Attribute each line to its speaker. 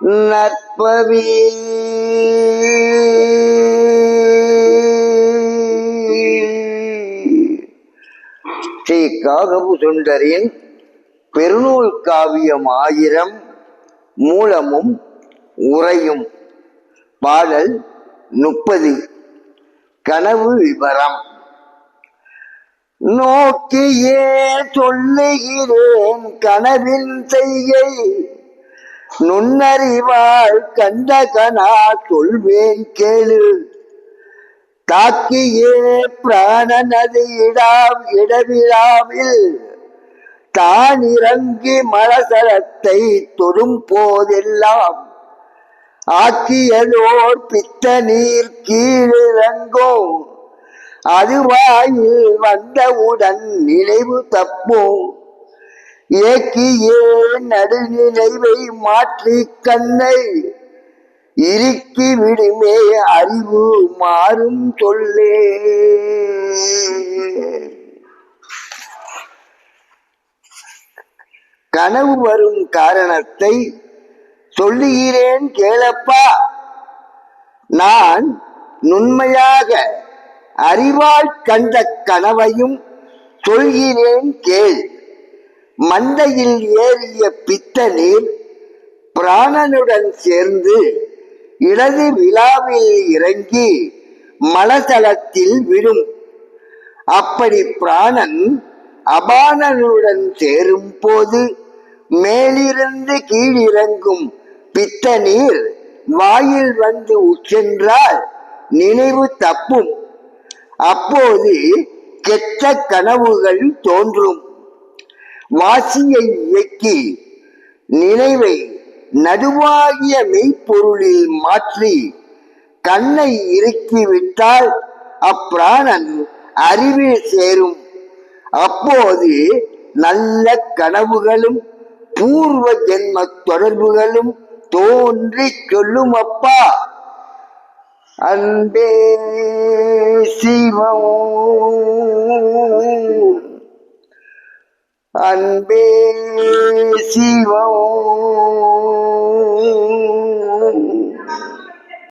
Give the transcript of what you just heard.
Speaker 1: நற்பவி. ஸ்ரீ காகபு சுந்தரின் பெருநூல் காவியம் ஆயிரம் மூலமும் உரையும் பாடல் முப்பது. கனவு விவரம். நோக்கியே சொல்லுகிறேன் கனவின் செய்கை. நுண்ணறிவாள் கண்ட கனா சொல்வேன் கேளு. தாக்கியே பிராணனது இடாம் இடவிழாவில் தான் இறங்கி மலசலத்தை தொடும் போதெல்லாம் ஆக்கியதோர் பித்த நீர் கீழிறங்கும். அதுவாயில் வந்தவுடன் நினைவு தப்பும். ஏக்கியே நடுநிலைவை மாற்றி கண்ணை. இறுக்கி விடுமே அறிவு மாறும் சொல்லே கனவு வரும் காரணத்தை சொல்லுகிறேன் கேளப்பா. நான் நுண்மையாக அறிவால் கண்ட கனவையும் சொல்கிறேன் கேள். மந்தையில் ஏறிய பித்த நீர் பிராணனுடன் சேர்ந்து இடது விழாவில் இறங்கி மலதளத்தில் விடும் அப்படி பிராணன் அபானனுடன் சேரும் போது மேலிருந்து கீழிறங்கும் பித்த நீர் வாயில் வந்து உச்சென்றால் நினைவு தப்பும். அப்போது கெட்ட கனவுகள் தோன்றும். வாசியை இயக்கி நினைவை நடுவாகிய மெய்ப்பொருளில் மாற்றி கண்ணை இறுக்கிவிட்டால் அப்பிராணன் அறிவில் சேரும். அப்போது நல்ல கனவுகளும் பூர்வ ஜென்ம தொடர்புகளும் தோன்றி சொல்லும் அப்பா. அன்பே சிவம். அன்பே சிவம்.